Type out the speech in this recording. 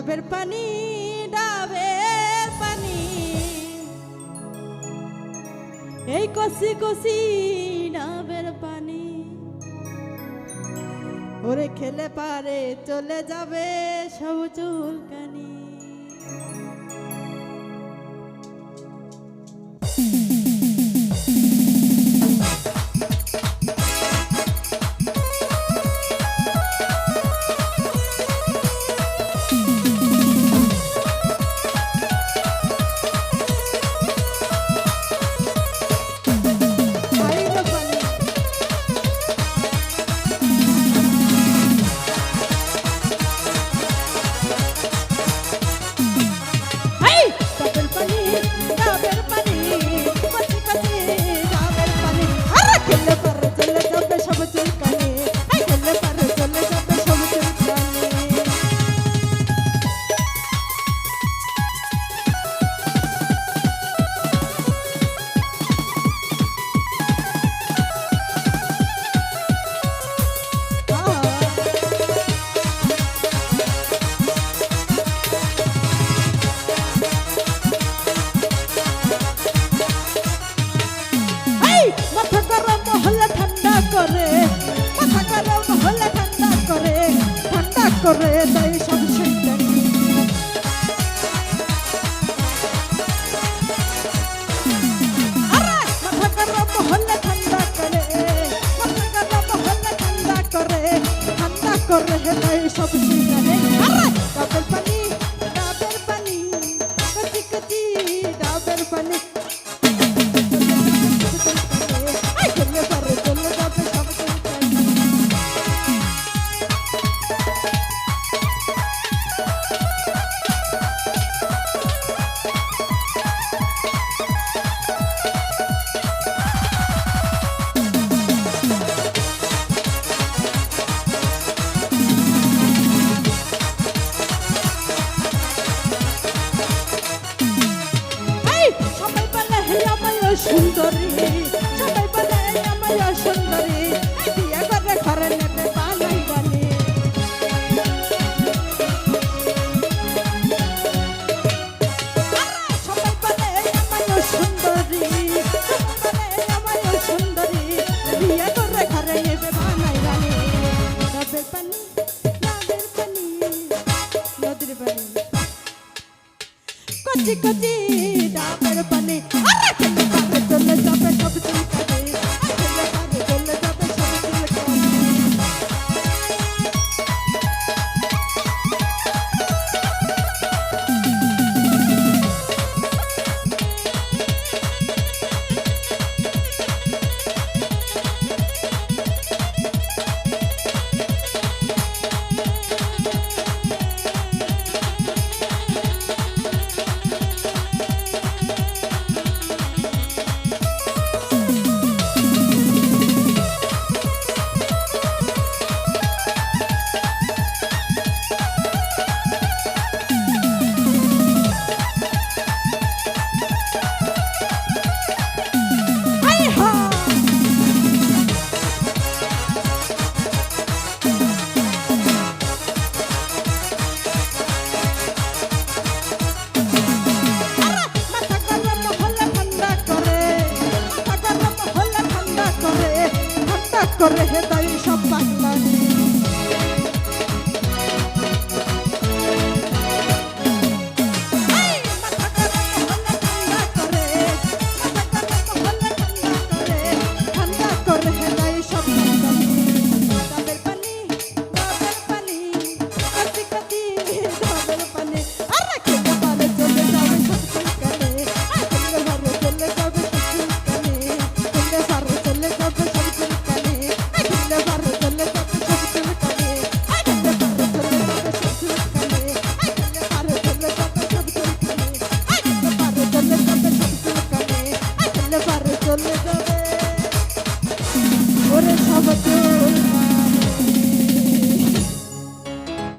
ডাবের পানি ডাবের পানি। এই কষি কষি ডাবের পানি। ওরে খেলে পারে চলে যাবে সব চুলকানি। করে দেয় সব ঠান্ডা করে দেয় সব আরে ডাবের পানি ডাবের পানি কচি কচি ডাবের পানি সুন্দরী। সবাই বলে আমায় সুন্দরী বিয়ে করে ঘরে নেবে বানাই বানি সবাই বলে আমায় সুন্দরী বলে আমায় সুন্দরী বিয়ে করে ঘরে নেবে বানাই বানি নদের পানি নদের পানি, নদীর পানি। কচি কচি 对